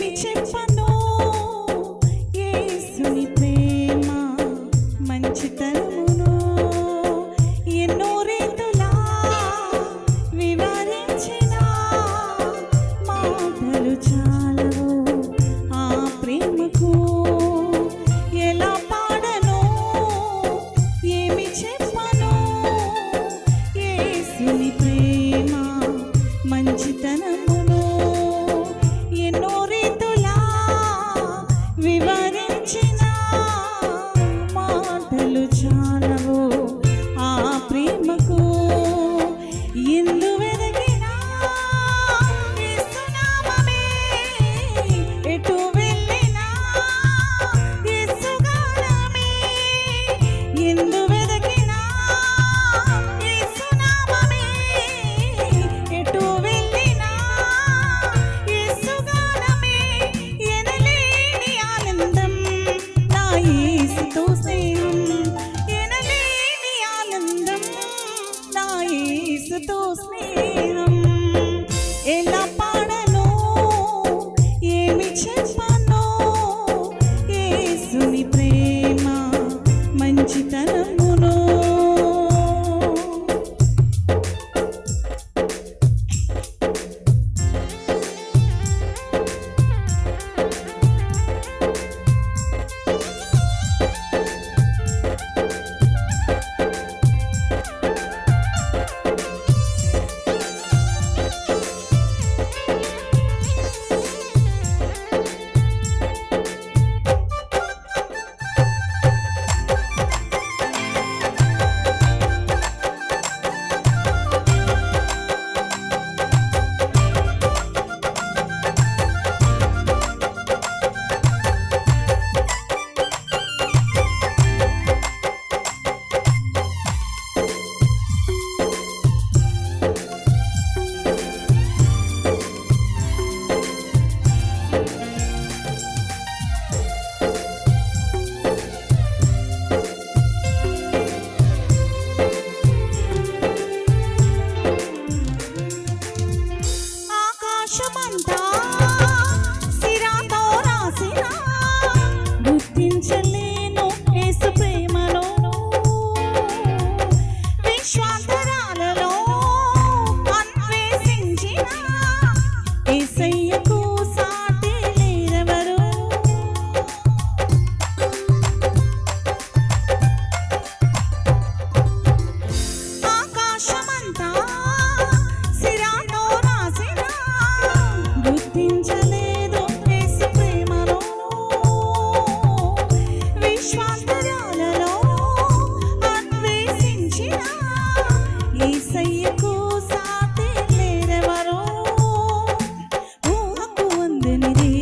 মিছে পান sleep. పొందినిది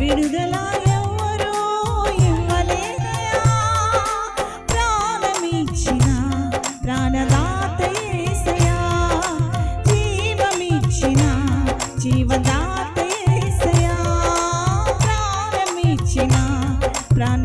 విడుదలా ఎవ్వరో ఇవ్వలేదయా ప్రాణమిచ్చిన ప్రాణదాత ఏసయా జీవమిచ్చిన జీవదాత ఏసయా ప్రాణమిచ్చిన ప్రాణ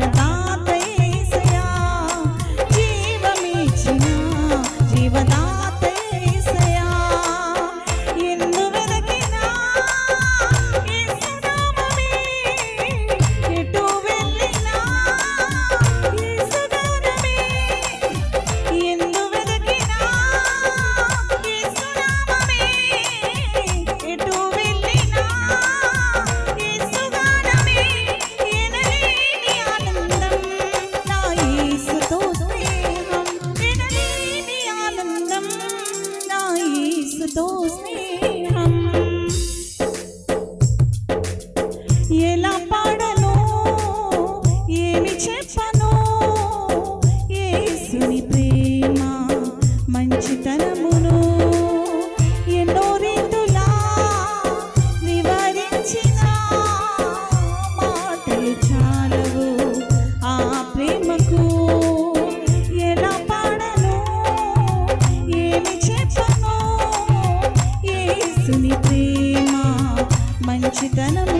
so sweet. Gitana.